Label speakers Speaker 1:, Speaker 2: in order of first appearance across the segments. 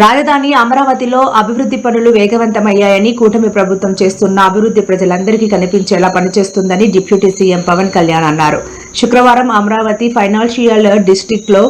Speaker 1: రాజధాని అమరావతిలో అభివృద్ధి పనులు వేగవంతమయ్యాయని కూటమి ప్రభుత్వం చేస్తున్న అభివృద్ధి ప్రజలందరికీ కనిపించేలా పనిచేస్తుందని డిప్యూటీ సీఎం పవన్ కళ్యాణ్ అన్నారు. శుక్రవారం అమరావతి ఫైనాన్షియల్ డిస్టిక్లో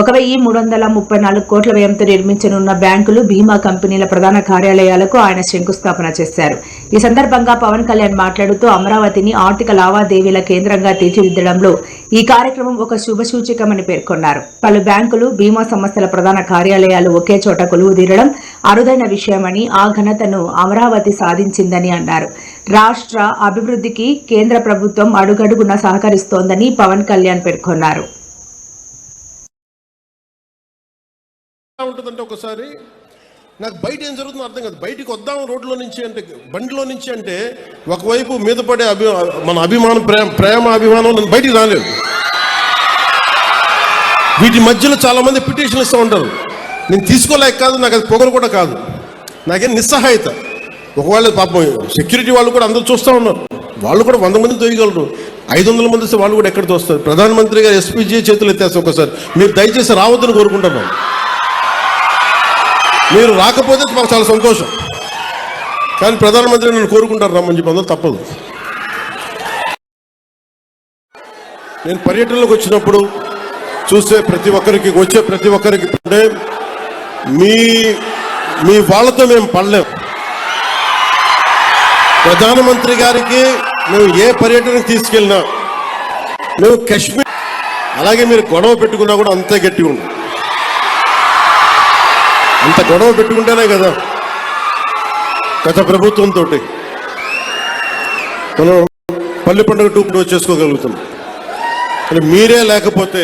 Speaker 1: ఒక వెయ్యి మూడు వందల ముప్పై నాలుగు కోట్ల వ్యయంతో నిర్మించనున్న బ్యాంకులు బీమా కంపెనీల ప్రధాన కార్యాలయాలకు ఆయన శంకుస్థాపన చేశారు. ఈ సందర్భంగా పవన్ కళ్యాణ్ మాట్లాడుతూ అమరావతిని ఆర్థిక లావాదేవీల కేంద్రంగా తీర్చిదిద్దడంలో ఈ కార్యక్రమం ఒక శుభసూచకమని పేర్కొన్నారు. పలు బ్యాంకులు బీమా సంస్థల ప్రధాన కార్యాలయాలు ఒకే చోట కొలువుదీరడం అరుదైన విషయమని ఆ ఘనతను అమరావతి సాధించిందని అన్నారు. రాష్ట్ర అభివృద్ధికి కేంద్ర ప్రభుత్వం అడుగడుగున సహకరిస్తోందని పవన్ కళ్యాణ్ పేర్కొన్నారు.
Speaker 2: ఉంటుందంటే ఒకసారి నాకు బయట ఏం జరుగుతుందో అర్థం కాదు. బయటికి వద్దాం రోడ్లో నుంచి అంటే బండిలో నుంచి అంటే ఒకవైపు మీద పడే అభి మన అభిమానం ప్రేమ ప్రేమ అభిమానం నేను బయటికి రాలేదు. వీటి మధ్యలో చాలా మంది పిటిషన్లు ఇస్తూ ఉంటారు. నేను తీసుకోలేక కాదు నాకు అది పొగరు కూడా కాదు. నాకేం నిస్సహాయత. ఒకవేళ పాపం సెక్యూరిటీ వాళ్ళు కూడా అందరూ చూస్తూ ఉన్నారు. వాళ్ళు కూడా వంద మంది తోయగలరు ఐదు వందల మంది వస్తే వాళ్ళు కూడా ఎక్కడ తోస్తారు? ప్రధానమంత్రి గారు ఎస్పీజీ చేతులు ఎత్తేస్తారు ఒకసారి. మీరు దయచేసి రావద్దని కోరుకుంటున్నాను. మీరు రాకపోతే మాకు చాలా సంతోషం. కానీ ప్రధానమంత్రి నన్ను కోరుకుంటారు రమ్మని చెప్పి అందరూ తప్పదు. నేను పర్యటనలోకి వచ్చినప్పుడు చూసే ప్రతి ఒక్కరికి వచ్చే ప్రతి ఒక్కరికి అంటే మీ మీ వాళ్ళతో మేము పడలేం. ప్రధానమంత్రి గారికి మేము ఏ పర్యటనకు తీసుకెళ్ళినా మేము కాశ్మీర్ అలాగే మీరు గొడవ పెట్టుకున్నా కూడా అంతే గట్టిగా ఉంది అంత గొడవ పెట్టుకుంటేనే కదా. గత ప్రభుత్వంతో మనం పల్లె పండుగ టూపుడు చేసుకోగలుగుతున్నాం మీరే లేకపోతే